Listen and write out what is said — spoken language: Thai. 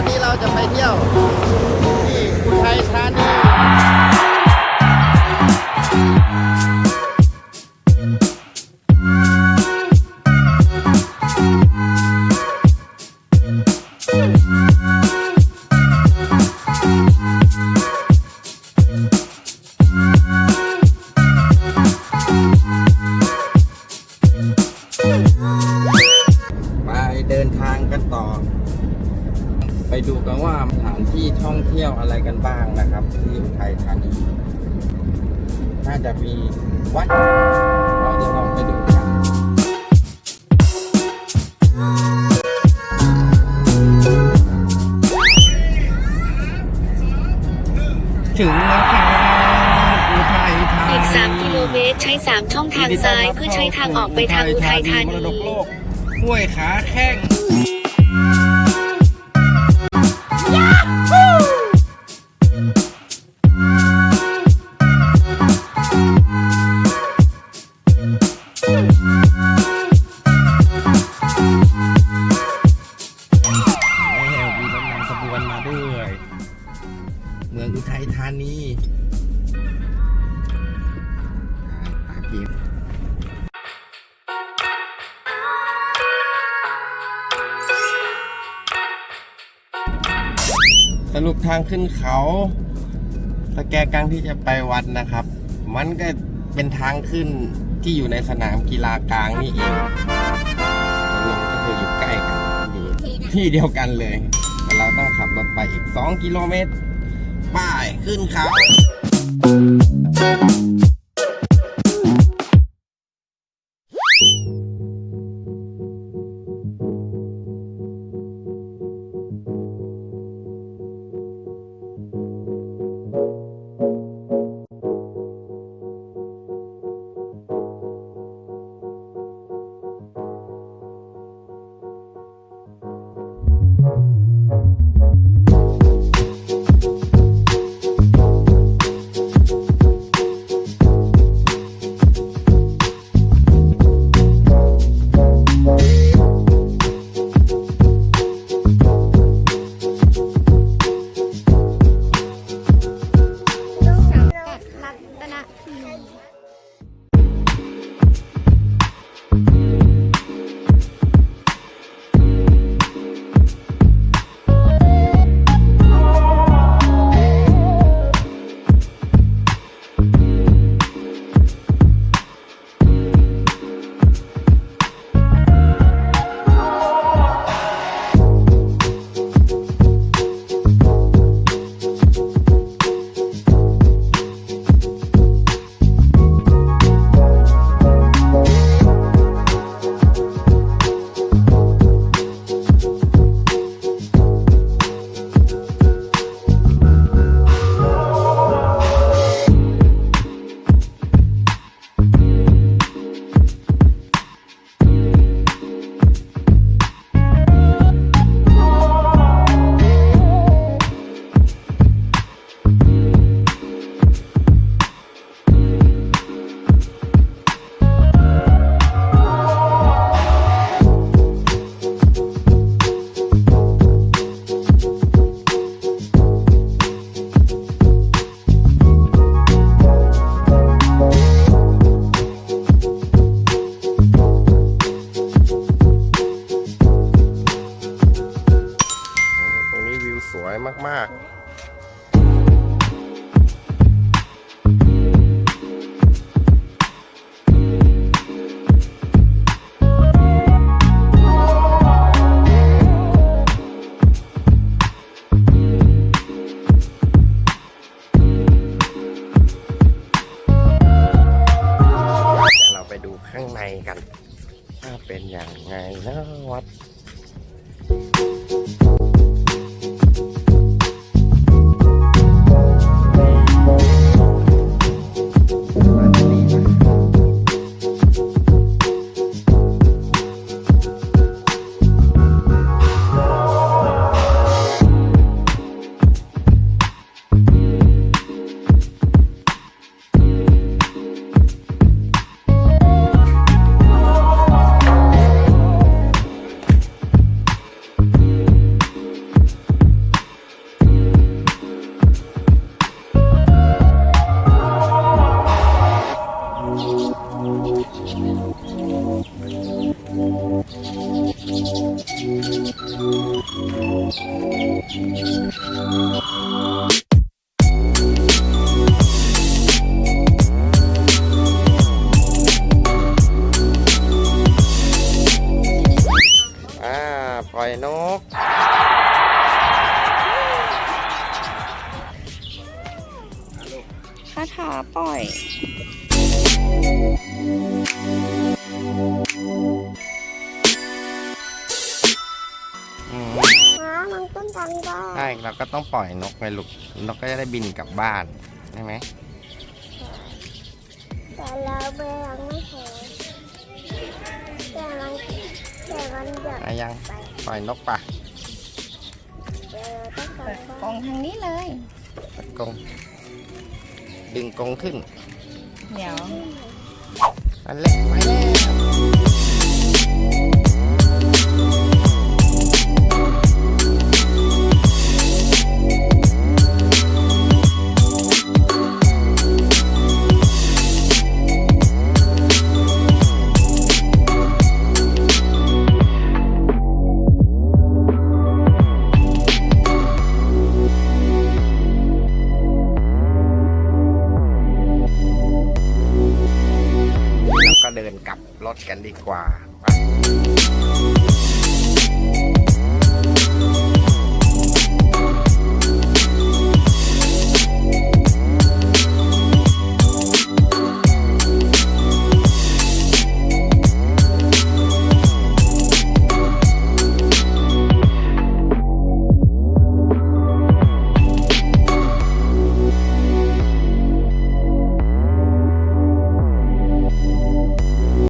วันนี้เราจะไปเที่ยวที่อุทัยธานี น่าจะมีวัดเราจะลองไปดูกันถึงแล้วครับอุทัยธานีอีก 3 กิโลเมตรใช้ 3 ช่องทางซ้าย เพื่อใช้ทางออกไปทางอุทัยธานีมรดกโลกห้วยขาแข้ง นำขบวนมาด้วย เมืองอุทัยธานีปากีสรุปทางขึ้นเขา สแกกังที่จะไปวัดนะครับ มันก็เป็นทางขึ้นที่อยู่ในสนามกีฬากลางนี่เองลงก็คืออยู่ใกล้กันอยู่ที่เดียวกันเลย ไปอีก 2 กิโลเมตรป้ายขึ้นเขา มากๆเราไปดูข้างในกันว่าเป็นอย่างไงนะวัดาถาปล่อย อืมม้ามันต้องทำได้ใช่เราก็ต้องปล่อยนกไปลูกนกก็จะได้บินกลับบ้านใช่ไหมแต่เราเบลยังไม่เห็นแต่มันแต่มันอยากอะยังไปปล่อยนกปะเดี๋ยวเราต้องทำเปิดได้กล่องทางนี้เลยกรง ดึงกรงขึ้นเดี๋ยว อันเล็กไปแล้ว ดินกลับรถกันดีกว่าไป